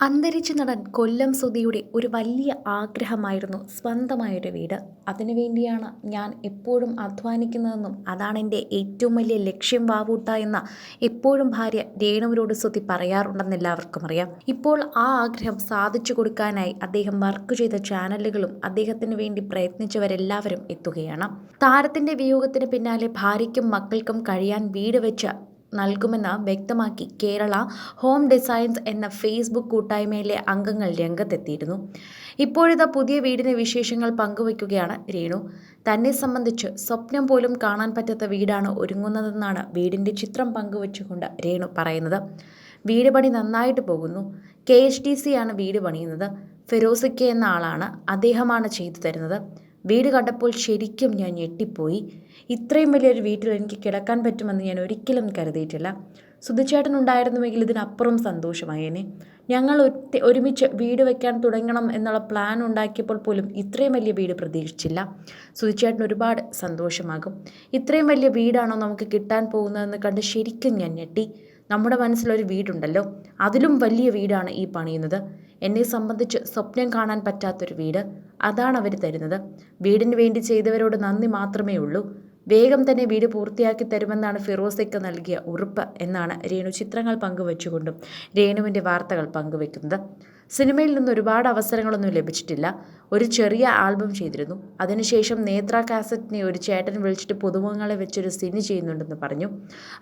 അന്തരിച്ച നടൻ കൊല്ലം സുധിയുടെ ഒരു വലിയ ആഗ്രഹമായിരുന്നു സ്വന്തമായൊരു വീട്. അതിനുവേണ്ടിയാണ് ഞാൻ എപ്പോഴും അധ്വാനിക്കുന്നതെന്നും അതാണ് എന്റെ ഏറ്റവും വലിയ ലക്ഷ്യം വാവൂട്ട എന്ന എപ്പോഴും ഭാര്യ രേണുവിനോട് സുധി പറയാറുണ്ടെന്ന് എല്ലാവർക്കും അറിയാം. ഇപ്പോൾ ആ ആഗ്രഹം സാധിച്ചു കൊടുക്കാനായി അദ്ദേഹം വർക്ക് ചെയ്ത ചാനലുകളും അദ്ദേഹത്തിന് വേണ്ടി പ്രയത്നിച്ചവരെല്ലാവരും എത്തുകയാണ്. താരത്തിന്റെ വിയോഗത്തിന് പിന്നാലെ ഭാര്യയ്ക്കും മക്കൾക്കും കഴിയാൻ വീട് വെച്ച നൽകുമെന്ന് വ്യക്തമാക്കി കേരള ഹോം ഡിസൈൻസ് എന്ന ഫേസ്ബുക്ക് കൂട്ടായ്മയിലെ അംഗങ്ങൾ രംഗത്തെത്തിയിരുന്നു. ഇപ്പോഴത്തെ പുതിയ വീടിന്റെ വിശേഷങ്ങൾ പങ്കുവയ്ക്കുകയാണ് രേണു. തന്നെ സംബന്ധിച്ച് സ്വപ്നം പോലും കാണാൻ പറ്റാത്ത വീടാണ് ഒരുങ്ങുന്നതെന്നാണ് വീടിന്റെ ചിത്രം പങ്കുവച്ചുകൊണ്ട് രേണു പറയുന്നത്. വീട് പണി നന്നായിട്ട് പോകുന്നു. കെ എച്ച് ഡി സിയാണ് വീട് പണിയുന്നത്. ഫിറോസിക്ക എന്ന ആളാണ് അദ്ദേഹമാണ് ചെയ്തു തരുന്നത്. വീട് കണ്ടപ്പോൾ ശരിക്കും ഞാൻ ഞെട്ടിപ്പോയി. ഇത്രയും വലിയൊരു വീട്ടിൽ എനിക്ക് കിടക്കാൻ പറ്റുമെന്ന് ഞാൻ ഒരിക്കലും കരുതിയിട്ടില്ല. സുധിച്ചേട്ടൻ ഉണ്ടായിരുന്നുവെങ്കിൽ ഇതിനപ്പുറം സന്തോഷമായേനെ. ഞങ്ങൾ ഒരുമിച്ച് വീട് വെക്കാൻ തുടങ്ങണം എന്നുള്ള പ്ലാൻ ഉണ്ടാക്കിയപ്പോൾ പോലും ഇത്രയും വലിയ വീട് പ്രതീക്ഷിച്ചില്ല. സുധിച്ചേട്ടൻ ഒരുപാട് സന്തോഷമാകും. ഇത്രയും വലിയ വീടാണോ നമുക്ക് കിട്ടാൻ പോകുന്നതെന്ന് കണ്ട് ശരിക്കും ഞാൻ ഞെട്ടി. നമ്മുടെ മനസ്സിലൊരു വീടുണ്ടല്ലോ. അതിലും വലിയ വീടാണ് ഈ പണിയുന്നത്. എന്നെ സംബന്ധിച്ച് സ്വപ്നം കാണാൻ പറ്റാത്തൊരു വീട്. അതാണ് അവർ തരുന്നത്. വീടിന് വേണ്ടി ചെയ്തവരോട് നന്ദി മാത്രമേ ഉള്ളൂ. വേഗം തന്നെ വീട് പൂർത്തിയാക്കി തരുമെന്നാണ് ഫിറോസയ്ക്ക് നൽകിയ ഉറപ്പ് എന്നാണ് രേണു ചിത്രങ്ങൾ പങ്കുവച്ചുകൊണ്ടും രേണുവിന്റെ വാർത്തകൾ പങ്കുവെക്കുന്നത്. സിനിമയിൽ നിന്ന് ഒരുപാട് അവസരങ്ങളൊന്നും ലഭിച്ചിട്ടില്ല. ഒരു ചെറിയ ആൽബം ചെയ്തിരുന്നു. അതിനുശേഷം നേത്ര കാസറ്റിനെ ഒരു ചേട്ടൻ വിളിച്ചിട്ട് പുതുമുഖങ്ങളെ വെച്ചൊരു സിനി ചെയ്യുന്നുണ്ടെന്ന് പറഞ്ഞു.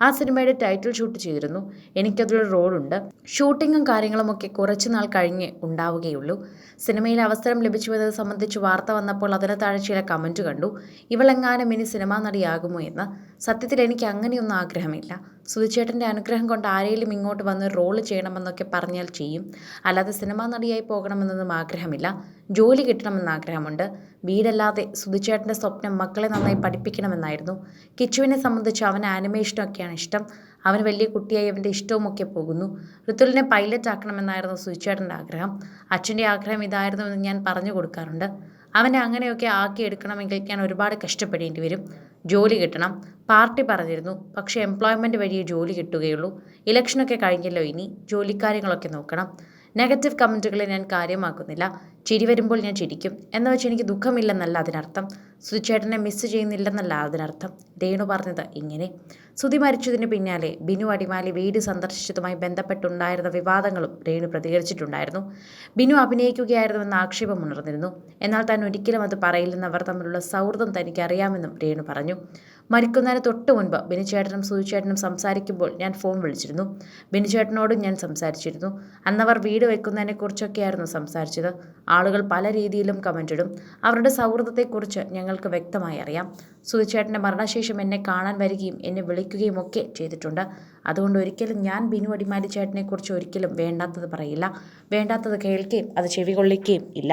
ആ സിനിമയുടെ ടൈറ്റിൽ ഷൂട്ട് ചെയ്തിരുന്നു. എനിക്കതിലൊരു റോളുണ്ട്. ഷൂട്ടിങ്ങും കാര്യങ്ങളുമൊക്കെ കുറച്ച് നാൾ കഴിഞ്ഞ് ഉണ്ടാവുകയുള്ളൂ. സിനിമയിൽ അവസരം ലഭിച്ചുവെന്നത് സംബന്ധിച്ച് വാർത്ത വന്നപ്പോൾ അതിന് താഴെ ചില കമന്റ് കണ്ടു. ഇവളെങ്ങാനും ഇനി സിനിമാ നടിയാകുമോ എന്ന്. സത്യത്തിൽ എനിക്ക് അങ്ങനെയൊന്നും ആഗ്രഹമില്ല. സുധിച്ചേട്ടന്റെ അനുഗ്രഹം കൊണ്ട് ആരെങ്കിലും ഇങ്ങോട്ട് വന്ന് റോൾ ചെയ്യണമെന്നൊക്കെ പറഞ്ഞാൽ ചെയ്യും. അല്ലാതെ സിനിമാ നടിയായി പോകണമെന്നൊന്നും ആഗ്രഹമില്ല. ജോലി കിട്ടണമെന്ന് ആഗ്രഹമുണ്ട്. വീടല്ലാതെ സുധിച്ചേട്ടന്റെ സ്വപ്നം മക്കളെ നന്നായി പഠിപ്പിക്കണമെന്നായിരുന്നു. കിച്ചുവിനെ സംബന്ധിച്ച് അവന് ആനിമേഷനൊക്കെയാണ് ഇഷ്ടം. അവന് വലിയ കുട്ടിയായി അവന്റെ ഇഷ്ടവുമൊക്കെ പോകുന്നു. ഋതുലിനെ പൈലറ്റ് ആക്കണമെന്നായിരുന്നു സുധിച്ചേട്ടന്റെ ആഗ്രഹം. അച്ഛന്റെ ആഗ്രഹം ഇതായിരുന്നു എന്ന് ഞാൻ പറഞ്ഞു കൊടുക്കാറുണ്ട്. അവനെ അങ്ങനെയൊക്കെ ആക്കി എടുക്കണമെങ്കിൽ ഞാൻ ഒരുപാട് കഷ്ടപ്പെടേണ്ടി വരും. ജോലി കിട്ടണം. പാർട്ടി പറഞ്ഞിരുന്നു. പക്ഷേ എംപ്ലോയ്മെന്റ് വഴിയേ ജോലി കിട്ടുകയുള്ളൂ. ഇലക്ഷനൊക്കെ കഴിഞ്ഞല്ലോ ഇനി. ജോലിക്കാര്യങ്ങളൊക്കെ നോക്കണം. നെഗറ്റീവ് കമന്റുകളെ ഞാൻ കാര്യമാക്കുന്നില്ല. ചിരി വരുമ്പോൾ ഞാൻ ചിരിക്കും. എന്ന് വെച്ച് എനിക്ക് ദുഃഖമില്ലെന്നല്ല അതിനർത്ഥം. സുധിച്ചേട്ടനെ മിസ് ചെയ്യുന്നില്ലെന്നല്ല അതിനർത്ഥം. രേണു പറഞ്ഞത് ഇങ്ങനെ. സുധി മരിച്ചതിന് പിന്നാലെ ബിനു അടിമാലി വീട് സന്ദർശിച്ചതുമായി ബന്ധപ്പെട്ടുണ്ടായിരുന്ന വിവാദങ്ങളും രേണു പ്രതികരിച്ചിട്ടുണ്ടായിരുന്നു. ബിനു അഭിനയിക്കുകയായിരുന്നുവെന്ന ആക്ഷേപം ഉണർന്നിരുന്നു. എന്നാൽ താൻ ഒരിക്കലും അത് പറയില്ലെന്നവർ തമ്മിലുള്ള സൗഹൃദം തനിക്ക് അറിയാമെന്നും രേണു പറഞ്ഞു. മരിക്കുന്നതിന് തൊട്ട് മുൻപ് ബിനുചേട്ടനും സുചേട്ടനും സംസാരിക്കുമ്പോൾ ഞാൻ ഫോൺ വിളിച്ചിരുന്നു. ബിനുചേട്ടനോടും ഞാൻ സംസാരിച്ചിരുന്നു. അന്നവർ വീട് വയ്ക്കുന്നതിനെക്കുറിച്ചൊക്കെയായിരുന്നു സംസാരിച്ചത്. ആളുകൾ പല രീതിയിലും കമന്റ് ഇടും. അവരുടെ സൗഹൃദത്തെക്കുറിച്ച് ഞങ്ങൾക്ക് വ്യക്തമായി അറിയാം. സുധിച്ചേട്ടന്റെ മരണശേഷം എന്നെ കാണാൻ വരികയും എന്നെ വിളിക്കുകയും ഒക്കെ ചെയ്തിട്ടുണ്ട്. അതുകൊണ്ട് ഒരിക്കലും ഞാൻ ബിനു അടിമാലി ചേട്ടനെക്കുറിച്ച് ഒരിക്കലും വേണ്ടാത്തത് പറയില്ല. വേണ്ടാത്തത് കേൾക്കുകയും അത് ചെവികൊള്ളിക്കുകയും ഇല്ല.